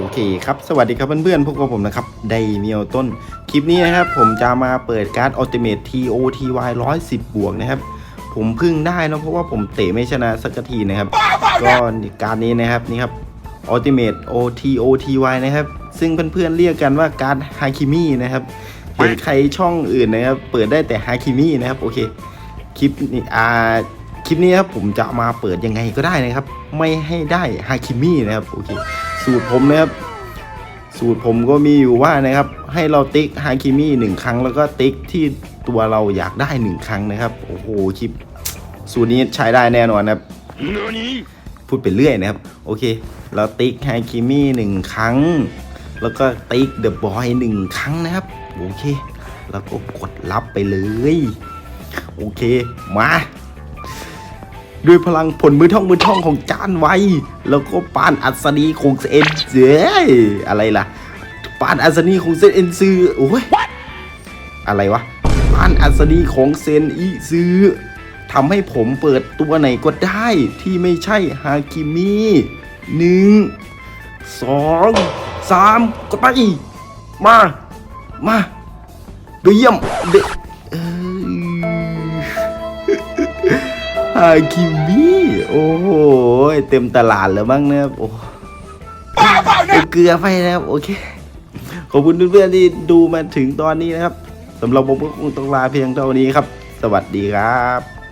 โอเคครับ สวัสดีครับเพื่อนๆพวกบผมนะครับไดเมียวต้น คลิปนี้นะครับ ผมจะมาเปิดการ์ด Ultimate TOTY 110 บวกนะครับ ผมพึ่งได้นะเพราะว่าผมเตะไม่ชนะสักทีนะครับ ก็การนี้นะครับนี่ครับ Ultimate OTOTY นะครับ ซึ่งเพื่อนๆเรียกกันว่าการ์ดฮาคิมินะครับเห็นใครช่องอื่นนะครับ เปิดได้แต่ฮาคิมินะครับโอเคคลิปนี้อ่าคลิปนี้ครับผมจะมาเปิดยังไงก็ได้นะครับ ไม่ให้ได้ฮาคิมินะครับโอเค สูตรผมนะครับ สูตรผมก็มีอยู่ว่านะครับ ให้เราติ๊กฮาคิมิหนึ่งครั้ง แล้วก็ติ๊กที่ตัวเราอยากได้หนึ่งครั้งนะครับ โอ้โหคลิป สูตรนี้ใช้ได้แน่นอนนะครับพูดไปเรื่อยนะครับ โอเค เราติ๊กไฮคิมี่หนึ่งครั้ง แล้วก็ติ๊กเดอะบอยหนึ่งครั้งนะครับ โอเค แล้วก็กดรับไปเลย โอเค มา ด้วยพลังผลมือท่องมือท่องของจานไวแล้วก็ปานอัศนีของเซนเจ้ยอะไรล่ะ ปานอัศนีของเซนเอ็นซือโอ้ยอะไรวะปานอัศนีของเซนอีซือทำให้ผมเปิดตัวไหนก็ได้ที่ไม่ใช่ฮาคิมิหนึ่งสองสามกดไปมา มาดูเยี่ยมเดเคิมิโอ้โห เต็มตลาดแล้วบ้างนะครับ โอ้เอาเกลือไปนะครับ โอเค ขอบคุณเพื่อนๆที่ดูมาถึงตอนนี้นะครับสำหรับผมก็คงต้องลาเพียงเท่านี้ครับ สวัสดีครับ